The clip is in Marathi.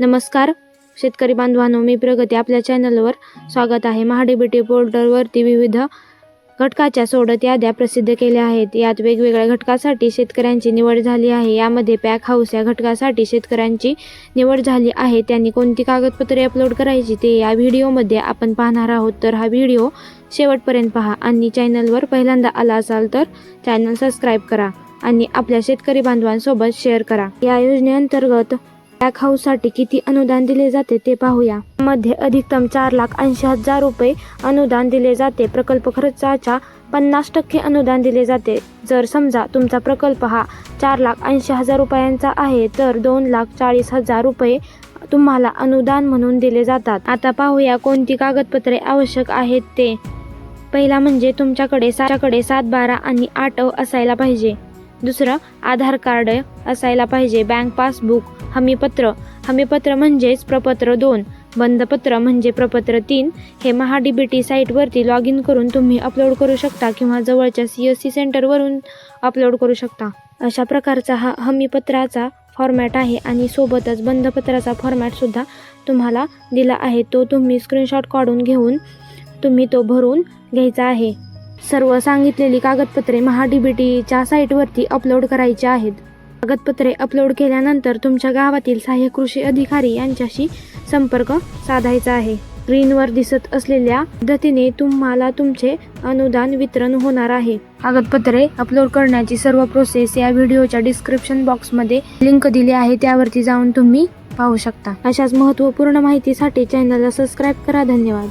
नमस्कार. शेतकरी बांधवांनो मी प्रगती आपल्या चॅनलवर स्वागत आहे. महाडीबीटी पोर्टलवरती विविध घटकाच्या सोडत याद्या प्रसिद्ध केल्या आहेत. यात वेगवेगळ्या घटकासाठी शेतकऱ्यांची निवड झाली आहे. यामध्ये पॅक हाऊस या घटकासाठी शेतकऱ्यांची निवड झाली आहे. त्यांनी कोणती कागदपत्रे अपलोड करायची ते या व्हिडिओमध्ये आपण पाहणार आहोत. तर हा व्हिडिओ शेवटपर्यंत पहा. आणि चॅनलवर पहिल्यांदा आला असाल तर चॅनल सबस्क्राईब करा आणि आपल्या शेतकरी बांधवांसोबत शेअर करा. या योजनेअंतर्गत पॅक हाऊससाठी किती अनुदान दिले जाते ते पाहूया. मध्ये अधिकतम चार लाख ऐंशी हजार रुपये अनुदान दिले जाते. प्रकल्प खर्चाच्या पन्नास टक्के अनुदान दिले जाते. जर समजा तुमचा प्रकल्प हा चार लाख ऐंशी हजार रुपयांचा आहे तर दोन लाख चाळीस हजार रुपये तुम्हाला अनुदान म्हणून दिले जातात. आता पाहूया कोणती कागदपत्रे आवश्यक आहेत ते. पहिला म्हणजे तुमच्याकडे साच्याकडे सात बारा आणि आठ असायला पाहिजे. दुसरं आधार कार्ड असायला पाहिजे. बँक पासबुक हमीपत्र. हमीपत्र म्हणजेच प्रपत्र दोन. बंदपत्र म्हणजे प्रपत्र तीन. हे महाडीबीटी साईटवरती लॉग इन करून तुम्ही अपलोड करू शकता किंवा जवळच्या सी एस सी सेंटरवरून अपलोड करू शकता. अशा प्रकारचा हा हमीपत्राचा फॉर्मॅट आहे आणि सोबतच बंदपत्राचा फॉर्मॅटसुद्धा तुम्हाला दिला आहे. तो तुम्ही स्क्रीनशॉट काढून घेऊन तुम्ही तो भरून घ्यायचा आहे. सर्व सांगितलेली कागदपत्रे महाडीबीटीच्या साईटवरती अपलोड करायची आहेत. कागदपत्रे अपलोड केल्यानंतर तुमच्या गावातील सहाय्यक कृषी अधिकारी यांच्याशी संपर्क साधायचा आहे. स्क्रीनवर दिसत असलेल्या पद्धतीने तुम्हाला तुमचे अनुदान वितरण होणार आहे. कागदपत्रे अपलोड करण्याची सर्व प्रोसेस या व्हिडिओच्या डिस्क्रिप्शन बॉक्समध्ये लिंक दिली आहे. त्यावरती जाऊन तुम्ही पाहू शकता. अशाच महत्त्वपूर्ण माहितीसाठी चॅनलला सबस्क्राईब करा. धन्यवाद.